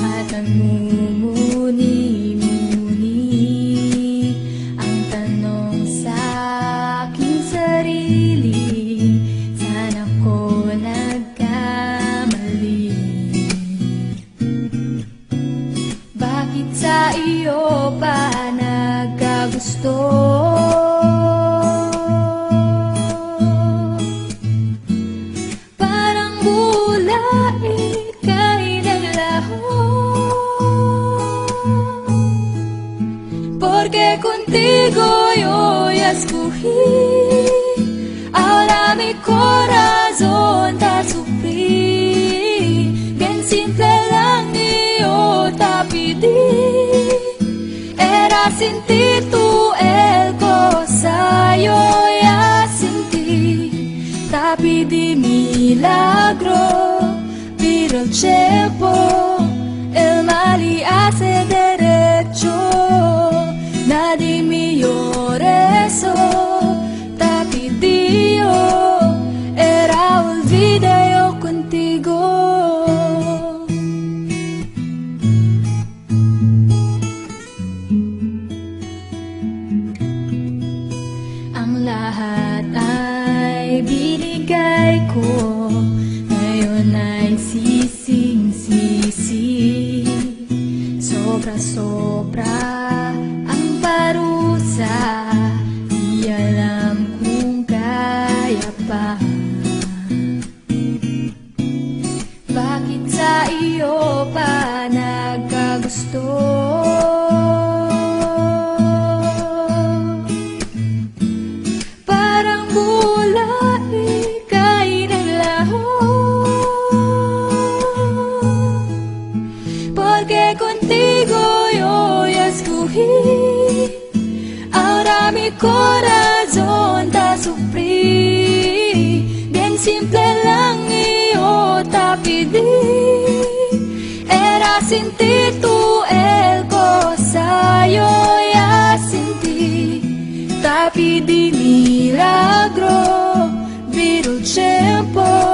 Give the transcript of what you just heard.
at ang mumuni-muni ang tanong sa aking sarili sana ko nagkamali? Bakit sa iyo pa nagkagusto? Contigo yo escogí. Ahora mi corazón te sufrí Bien simple lang yo te pedí. Era sin ti tú el cosa yo ya sentí. Te pedí milagro Pero el tiempo El mal y hace lahat ay ko. Ngayon ay sising-sisi. Sobra-sobra ang parusa. Alam kung kaya pa Porque contigo yo escogí. Ahora mi corazón te sufrí Bien simple lang yo te pedí. Era sin ti tú el cosa yo ya sentí Te pedí milagro Viro tiempo